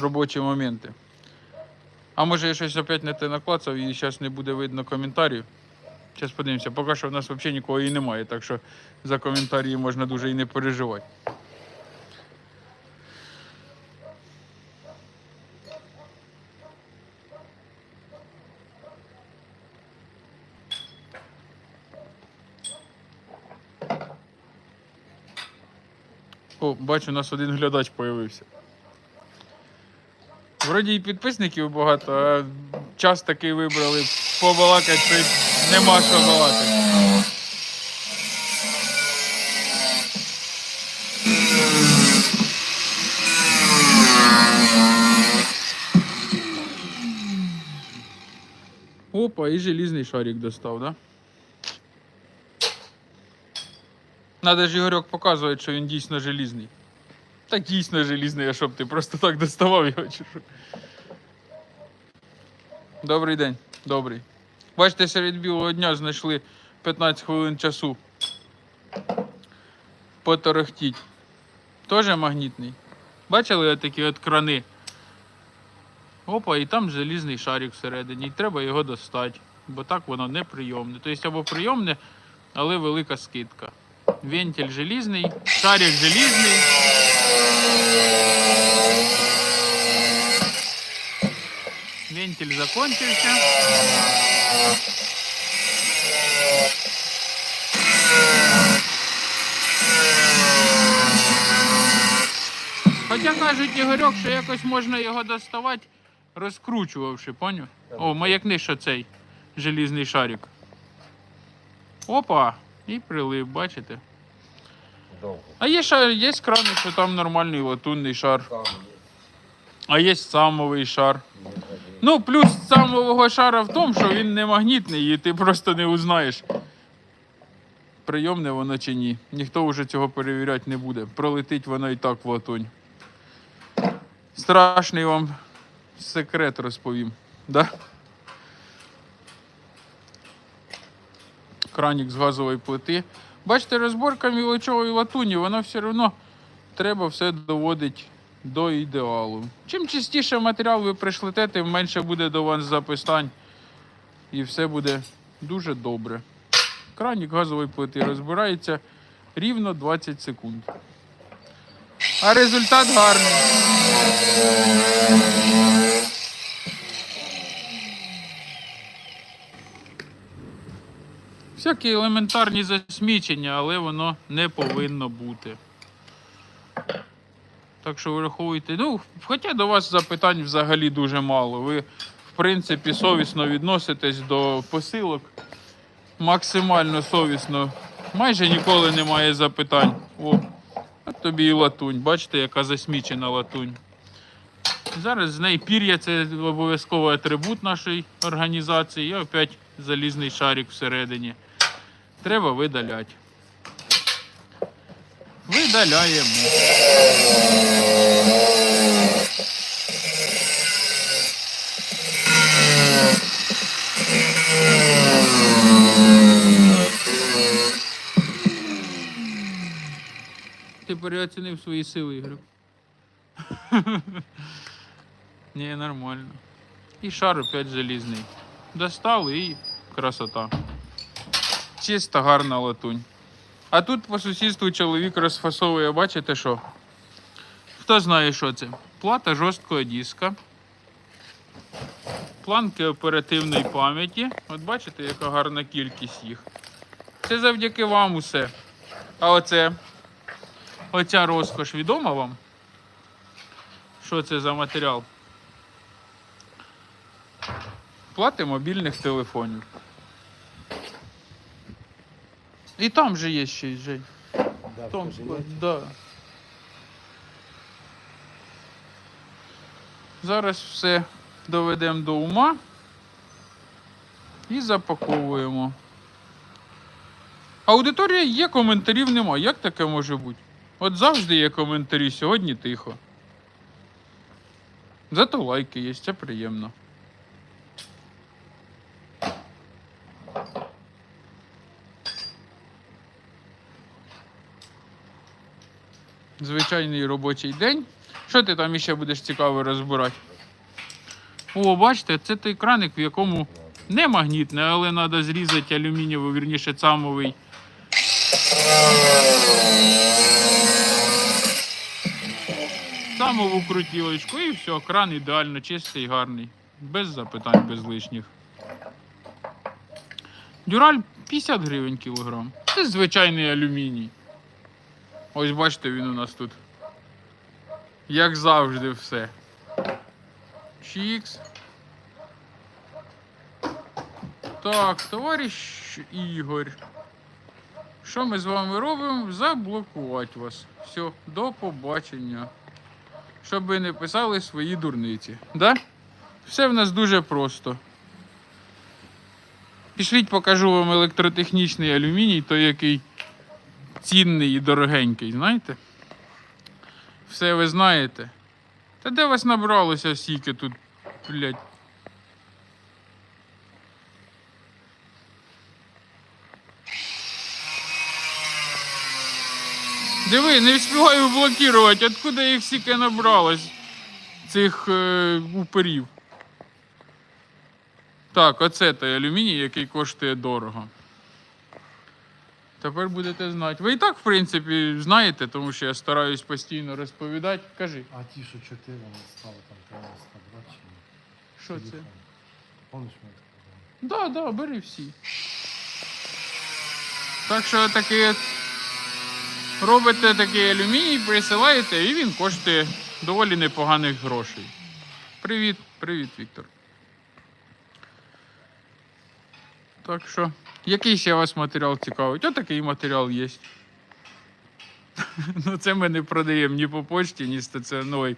робочі моменти. А може я щось опять не те наклацав і зараз не буде видно коментарів. Зараз подивимося, поки що в нас взагалі нікого і немає, так що за коментарі можна дуже і не переживати. О, бачу, у нас один глядач появився. Вроді і підписників багато, а час такий вибрали побалакати, що нема що балакати. Опа, і желізний шарик достав, да? Надо ж Ігорьок показувати, що він дійсно желізний. Так дійсно желізний, а щоб ти просто так доставав його чи. Добрий день, добрий. Бачите, серед білого дня знайшли 15 хвилин часу. Поторохтіть. Тоже магнітний. Бачили такі от крани? Опа, і там желізний шарик всередині. І треба його достати, бо так воно неприйомне. Тобто або прийомне, але велика скидка. Вентиль желізний, шарик желізний. Вентиль закончився. Хоча кажуть Ігорьок, що якось можна його доставати, розкручувавши, поняв? О, маякни, що цей желізний шарик. Опа! І прилип, бачите? Довго. А є, шар, є крани, що там нормальний латунний шар, Там а є самовий шар. Ну, плюс самового шара в тому, що він не магнітний і ти просто не узнаєш, прийомне воно чи ні. Ніхто вже цього перевіряти не буде. Пролетить воно і так в латунь. Страшний вам секрет розповім. Да? Кранік з газової плити. Бачите, розборка мілочової латуні, вона все одно треба все доводить до ідеалу. Чим чистіше матеріал ви пришлете, тим менше буде до вас записань. І все буде дуже добре. Кранік газової плити розбирається рівно 20 секунд. А результат гарний. Всякі елементарні засмічення, але воно не повинно бути. Так що враховуйте. Ну, хоча до вас запитань взагалі дуже мало. Ви, в принципі, совісно відноситесь до посилок. Максимально совісно. Майже ніколи немає запитань. О, от тобі і латунь. Бачите, яка засмічена латунь. Зараз з неї пір'я це обов'язковий атрибут нашої організації. І опять залізний шарик всередині. Треба видаляти. Видаляємо. Ти переоцінив свої сили, Ігор. Ні, нормально. І шар опять желізний. Достали і красота. Чиста гарна латунь. А тут по сусідству чоловік розфасовує, бачите що? Хто знає, що це? Плата жорсткого диска. Планки оперативної пам'яті. От бачите, яка гарна кількість їх. Це завдяки вам усе. А оце, оця розкош відома вам? Що це за матеріал? Плати мобільних телефонів. І там же є ще й Жень. Да, В в да. Зараз все доведемо до ума і запаковуємо. Аудиторія є, коментарів нема. Як таке може бути? От завжди є коментарі, сьогодні тихо. Зато лайки є, це приємно. Звичайний робочий день. Що ти там іще будеш цікаво розбирати? О, бачите, це той краник, в якому не магнітне, але треба зрізати алюмінієвий, вірніше, цамовий. Самову крутілочку і все, кран ідеально чистий, гарний. Без запитань, без лишніх. Дюраль 50 гривень кілограм. Це звичайний алюміній. Ось бачите, він у нас тут. Як завжди, все. Чікс. Так, товариш Ігор. Що ми з вами робимо? Заблокувати вас. Все, до побачення. Щоб ви не писали свої дурниці. Да? Все в нас дуже просто. Пішліть, покажу вам електротехнічний алюміній, той який цінний і дорогенький, знаєте? Все ви знаєте. Та де вас набралося стільки тут, блядь? Диви, не встигаю блокувати, откуда їх стільки набралось, цих е, уперів. Так, оце той алюміній, який коштує дорого. Тепер будете знати. Ви і так, в принципі, знаєте, тому що я стараюсь постійно розповідати. Кажи, А ті, що чотири не стали, там треба брати чи ні? що це? Телефон. Помниш ми так казали? Да, да, бери всі. Так що от робите такий алюміній, присилаєте, і він коштує доволі непоганих грошей. Привіт, привіт, Віктор. Так що, який ще вас матеріал цікавить? Отакий матеріал є. Ну, це ми не продаємо ні по почті, ні стаціонарно, ой,